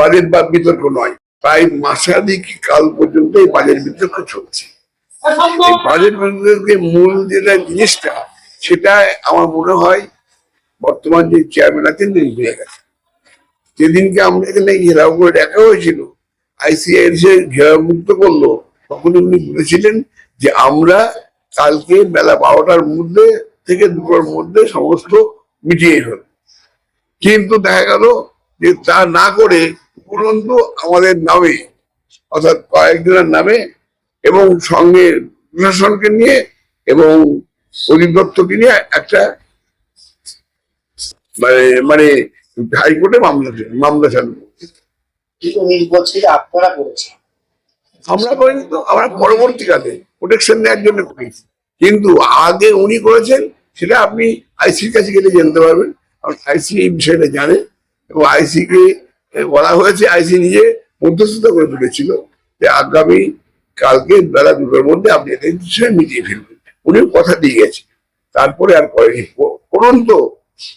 Budget বা বিতর্ক নয়। প্রায় মাসাধিক কাল পর্যন্ত এই বাজেট বিতর্ক চলছে। বাজেট বিতর্কের মূল যেটা জিনিসটা, সেটা আমার মনে হয় বর্তমান যে চেয়ারম্যান আছেন তিনি ভুলে গেছেন। যেদিনকে আমরা এখানে ঘেরাও করে দেখা হয়েছিল আইসিআই এসে ঘেরাও মুক্ত করল, তখন উনি বলেছিলেন যে আমরা কালকে বেলা বারোটার মধ্যে থেকে দুটোর মধ্যে সমস্ত মিটিয়ে ফেলব। কিন্তু দেখা গেল যে তা না করে উপরন্তু আমাদের নামে অর্থাৎ কয়েকজনের নামে এবং সঙ্গে প্রশাসনকে নিয়ে এবং অধিদপ্তরকে নিয়ে একটা মানে মানে হাইকোর্টে মামলা মামলা চালু। আমরা করিনি তো আমরা পরবর্তীকালে প্রোটেকশন দেওয়ার জন্য করেছি। কিন্তু আগে উনি করেছেন সেটা আপনি আইসির কাছে গেলে জানতে পারবেন। কারণ আইসি এই বিষয়টা জানে। এবং আইসি কে বলা হয়েছে আইসি নিজে মধ্যস্থতা করে তুলেছিল যে আগামী কালকে বেলা দুটোর মধ্যে আপনি মিটিয়ে ফেলবেন। উনিও কথা দিয়ে গেছে তারপরে আর করেনি। পরন্ত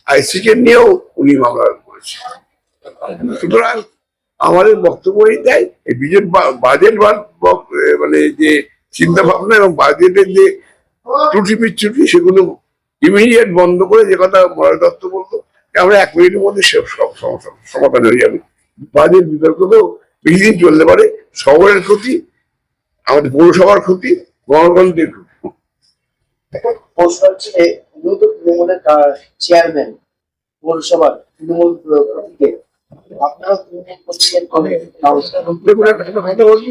আইসি কে নিয়েও উনি মামলা করেছে সুতরাং আমাদের বক্তব্য এটাই এই বিজেপি বাজেট মানে যে চিন্তা ভাবনা এবং বাজেটের যে ত্রুটি বিচ্যুটি সেগুলো ইমিডিয়েট বন্ধ করে যে কথা মরার দত্ত বলতো আমরা এক মিনিটের মধ্যে সব সমস্যা সমাধান হয়ে যাবে। বাজেট বিতর্ক তো বেশি দিন চলতে পারে শহরের ক্ষতি আমাদের পৌরসভার ক্ষতি গণতন্ত্রের ক্ষতি। প্রশ্ন হচ্ছে তৃণমূলের চেয়ারম্যান পৌরসভার তৃণমূল আপনারা তৃণমূল প্রতীকের দেখুন একটা কথা বলছি।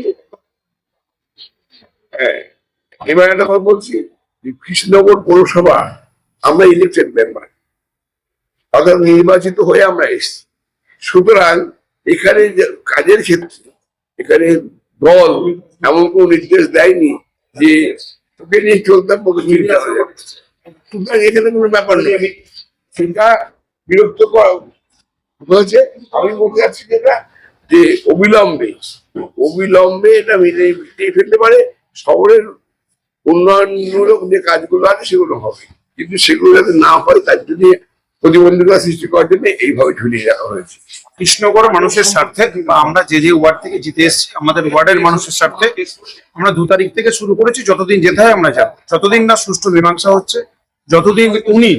হ্যাঁ, এবার একটা কথা বলছি কৃষ্ণনগর পৌরসভা আমরা ইলেকটেড মেম্বার অর্থাৎ নির্বাচিত হয়ে আমরা এসেছি। সুতরাং এখানে কাজের ক্ষেত্রে এখানে দল এমন কোনো নির্দেশ দেয়নি যে তোকে নিয়ে চলতে হবে, তোকে চিন্তা যাবে। সুতরাং এখানে কোনো ব্যাপার নেই। আমি সেটা বিরক্ত হয়েছে। আমি বলতে চাচ্ছি যেটা যে অবিলম্বে অবিলম্বে এটা মিটিয়ে মিটিয়ে ফেলতে পারে শহরের উন্নয়নমূলক যে কাজগুলো আছে সেগুলো হবে। কিন্তু সেগুলো যাতে না হয় তার জন্য প্রতিবন্ধকতা সৃষ্টি করার জন্য এইভাবে ঝুলিয়ে রাখা হয়েছে। কৃষ্ণগড় মানুষের স্বার্থে বা আমরা যে যে ওয়ার্ড থেকে জিতে এসেছি, আমাদের ওয়ার্ডের মানুষের স্বার্থে আমরা দু তারিখ থেকে শুরু করেছি, যতদিন যেতে হয় আমরা যাব। যতদিন না সুষ্ঠু মীমাংসা হচ্ছে, যতদিন উনি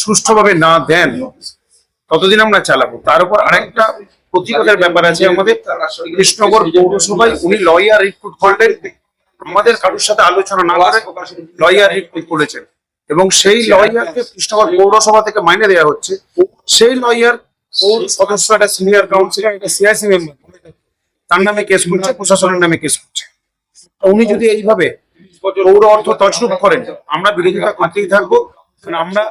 সুষ্ঠুভাবে না দেন, ততদিন আমরা চালাবো। তার উপর আরেকটা প্রতিবাদের ব্যাপার আছে আমাদের। কৃষ্ণগড় পৌরসভায় উনি লয়ার রিক্রুট করলেন। আমাদের কারোর সাথে আলোচনা না করে লয়ার রিক্রুট করেছেন। এবং সেই লয়ারকে কৃষ্ণগড় পৌরসভা থেকে মাইনে দেওয়া হচ্ছে। সেই লয়ার পৌর সদস্য একটা সিনিয়র কাউন্সিলর একটা সিআইসি মেম্বার তার নামে কেস করছে প্রশাসনের নামে কেস করছে। উনি যদি এইভাবে পৌর অর্থ তছরূপ করেন আমরা বিরোধিতা করতেই থাকব। আমরা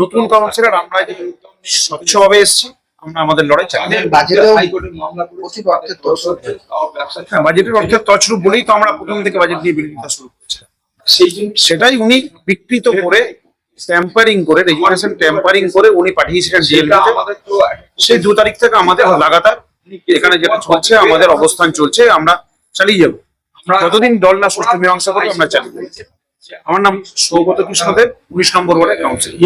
নতুন কাউন্সিলর আমরা স্বচ্ছভাবে এসেছি আমরা আমাদের লড়াই অর্থের দোষ হ্যাঁ, বাজেটের অর্থের তছরূপ বলেই তো আমরা প্রথম থেকে বাজেট নিয়ে বিরোধিতা শুরু করছি। সেটাই উনি বিকৃত করে ট্যাম্পারিং করে রেজিস্ট্রেশন ট্যাম্পারিং করে উনি পাঠিয়েছিলেন ডিএলপিতে সেই দু তারিখ থেকে আমাদের লাগাতার এখানে যেটা চলছে আমাদের অবস্থান চলছে আমরা চালিয়ে যাব। যতদিন দল না সুষ্ঠু মীমাংসা করবে আমরা চালিয়ে যাব। আমার নাম সৌগত কৃষ্ণদেব উনিশ নম্বর ওয়ার্ডের কাউন্সিলর